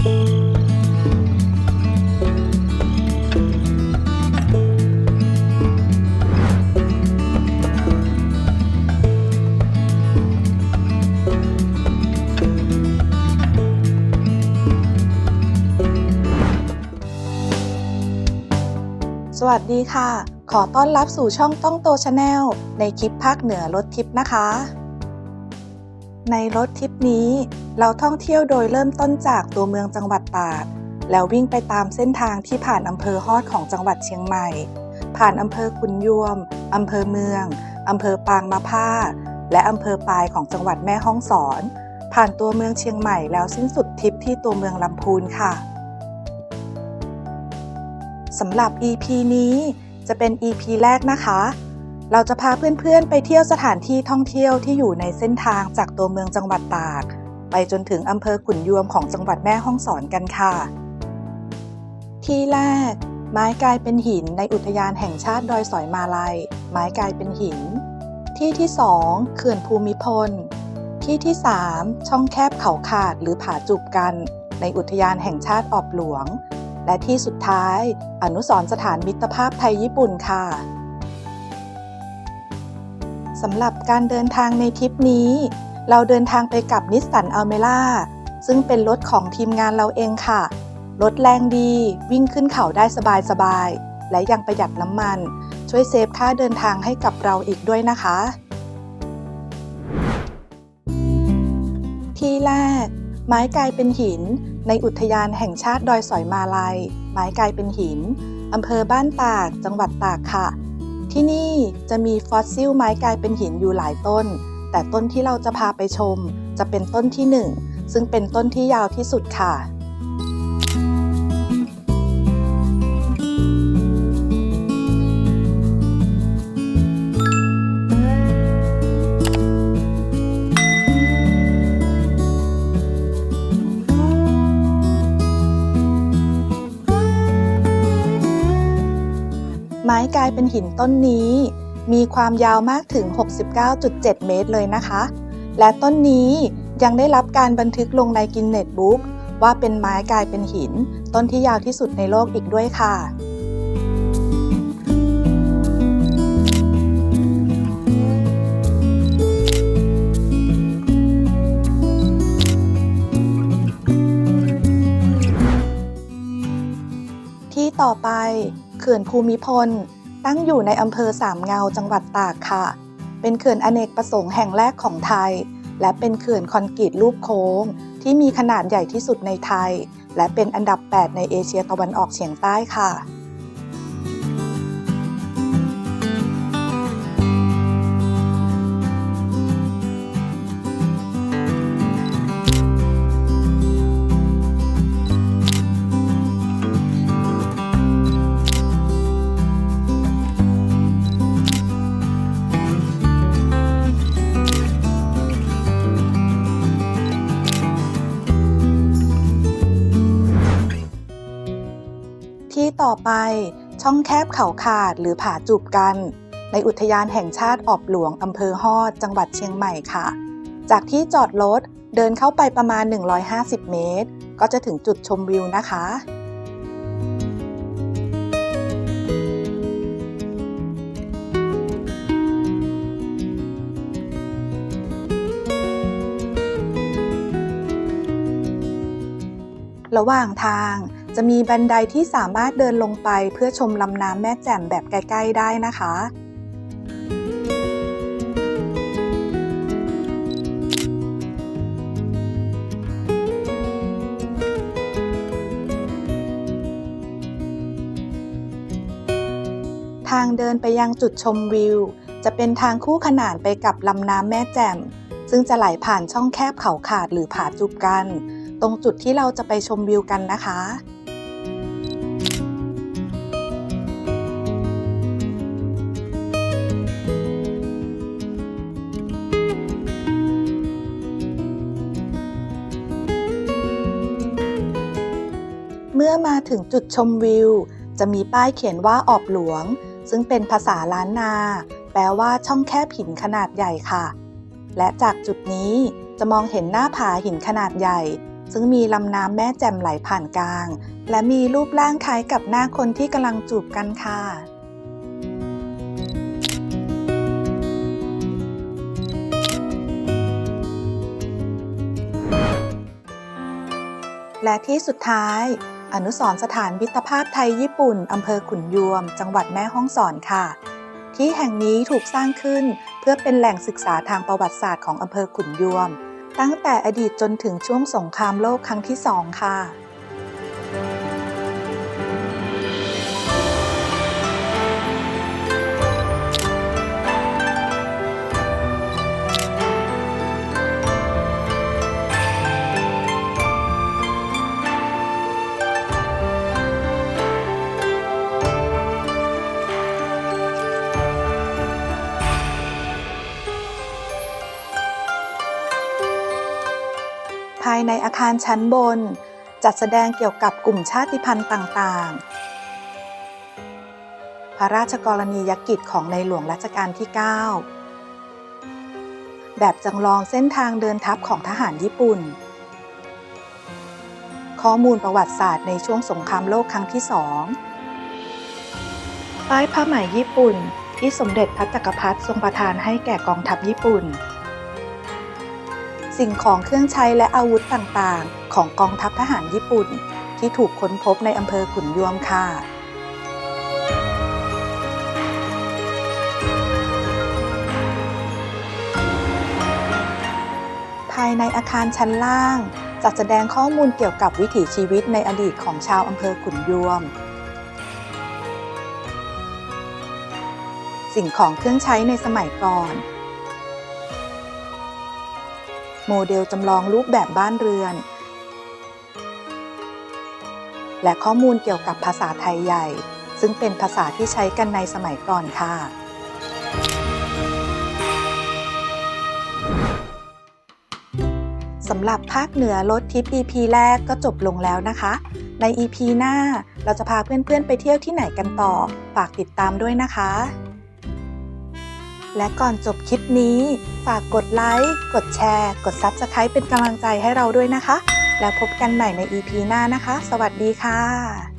สวัสดีค่ะ ขอต้อนรับสู่ช่องต้องโตชาแนลในคลิปภาคเหนือรถทิปนะคะ ในรถทิปนี้ เราท่องเที่ยวโดยเริ่มต้นจากตัวเมืองจังหวัดตาก แล้ววิ่งไปตามเส้นทางที่ผ่านอำเภอฮอดของจังหวัดเชียงใหม่ ผ่านอำเภอขุนยวมอำเภอเมืองอำเภอปางมะผ้า และอำเภอปายของจังหวัดแม่ฮ่องสอน ผ่านตัวเมืองเชียงใหม่แล้วสิ้นสุดทริปที่ตัวเมืองลำพูนค่ะสำหรับ EP นี้จะเป็น EP แรกนะคะ เราจะพาเพื่อนๆ ไปเที่ยวสถานที่ท่องเที่ยวที่อยู่ในเส้นทางจากตัวเมืองจังหวัดตาก ไปจนถึงอำเภอขุนยวมของจังหวัดแม่ฮ่องสอนกันค่ะ ที่แรก ไม้กลายเป็นหินในอุทยานแห่งชาติดอยสอยมาลัย ไม้กลายเป็นหิน ที่ที่สองเขื่อนภูมิพล ที่ที่สามช่องแคบเขาขาดหรือผาจูบกัน ในอุทยานแห่งชาติออบหลวง และที่สุดท้าย อนุสรสถานมิตรภาพไทยญี่ปุ่นค่ะ สำหรับการเดินทางในทริปนี้ เราเดินทางไปกับนิสสันอัลเมล่าซึ่งเป็นรถของทีมงานเราเองค่ะ รถแรงดีวิ่งขึ้นเขาได้สบายๆ และยังประหยัดน้ำมัน ช่วยเซฟค่าเดินทางให้กับเราอีกด้วยนะคะ ที่แรก ไม้กลายเป็นหิน ในอุทยานแห่งชาติดอยสอยมาลัย ไม้กลายเป็นหินอำเภอบ้านตาก จังหวัดตากค่ะ ที่นี่จะมีฟอสซิลไม้กลายเป็นหินอยู่หลายต้น แต่ต้นที่เราจะพาไปชม จะเป็นต้นที่หนึ่งซึ่งเป็นต้นที่ยาวที่สุดค่ะ ไม้กลายเป็นหินต้นนี้ มีความยาวมากถึง 69.7 เมตรเลยนะคะ และต้นนี้ยังได้รับการบันทึกลงในกินเน็ตบุ๊กว่าเป็นไม้กลายเป็นหิน ต้นที่ยาวที่สุดในโลกอีกด้วยค่ะที่ต่อไป เขื่อนภูมิพล ตั้งอยู่ในอำเภอสามเงาจังหวัดตากค่ะ เป็นเขื่อนอเนกประสงค์แห่งแรกของไทย และเป็นเขื่อนคอนกรีตรูปโค้ง ที่มีขนาดใหญ่ที่สุดในไทย และเป็นอันดับ 8 ในเอเชียตะวันออกเฉียงใต้ค่ะ ต่อไป ช่องแคบเขาขาดหรือผาจูบกัน ในอุทยานแห่งชาติออบหลวงอำเภอฮอด จังหวัดเชียงใหม่ค่ะ จากที่จอดรถเดินเข้าไปประมาณ 150 เมตร ก็จะถึงจุดชมวิวนะคะระหว่างทาง จะมีบันไดที่สามารถเดินลงไปเพื่อชมลำน้ำแม่แจ่มแบบใกล้ๆได้นะคะทางเดินไปยังจุดชมวิว จะเป็นทางคู่ขนานไปกับลำน้ำแม่แจ่ม ซึ่งจะไหลผ่านช่องแคบเขาขาดหรือผาจุบกัน ตรงจุดที่เราจะไปชมวิวกันนะคะ เมื่อมาถึงจุดชมวิว จะมีป้ายเขียนว่าออบหลวง ซึ่งเป็นภาษาล้านนา แปลว่าช่องแคบหินขนาดใหญ่ค่ะ และจากจุดนี้จะมองเห็นหน้าผาหินขนาดใหญ่ ซึ่งมีลำน้ำแม่แจ่มไหลผ่านกลาง และมีรูปร่างคล้ายกับหน้าคนที่กำลังจูบกันค่ะและที่สุดท้าย อนุสรสถานมิตรภาพไทยญี่ปุ่น อำเภอขุนยวม จังหวัดแม่ฮ่องสอนค่ะ ที่แห่งนี้ถูกสร้างขึ้นเพื่อเป็นแหล่งศึกษาทางประวัติศาสตร์ของอำเภอขุนยวม ตั้งแต่อดีตจนถึงช่วงสงครามโลกครั้งที่สองค่ะ ภายในอาคารชั้นบน จัดแสดงเกี่ยวกับกลุ่มชาติพันธุ์ต่างๆ พระราชกรณียกิจของในหลวงรัชกาลที่ 9 แบบจำลองเส้นทางเดินทัพของทหารญี่ปุ่น ข้อมูลประวัติศาสตร์ในช่วงสงครามโลกครั้งที่สองป้ายผ้าไหมญี่ปุ่นที่สมเด็จพระจักรพรรดิทรงประทานให้แก่กองทัพญี่ปุ่น สิ่งของเครื่องใช้และอาวุธต่างๆ ของกองทัพทหารญี่ปุ่น ที่ถูกค้นพบในอำเภอขุนยวมค่ะภายในอาคารชั้นล่าง จัดแสดงข้อมูลเกี่ยวกับวิถีชีวิตในอดีตของชาวอำเภอขุนยวม สิ่งของเครื่องใช้ในสมัยก่อน โมเดลจำลองรูปแบบบ้านเรือน และข้อมูลเกี่ยวกับภาษาไทยใหญ่ ซึ่งเป็นภาษาที่ใช้กันในสมัยก่อนค่ะ สำหรับภาคเหนือรถทิป EP แรกก็จบลงแล้วนะคะ ใน EP หน้าเราจะพาเพื่อนๆไปเที่ยวที่ไหนกันต่อ ฝากติดตามด้วยนะคะ และก่อนจบคลิปนี้ ฝากกดไลค์ กดแชร์ กด Subscribe เป็นกำลังใจให้เราด้วยนะคะ แล้วพบกันใหม่ใน EP หน้านะคะ สวัสดีค่ะ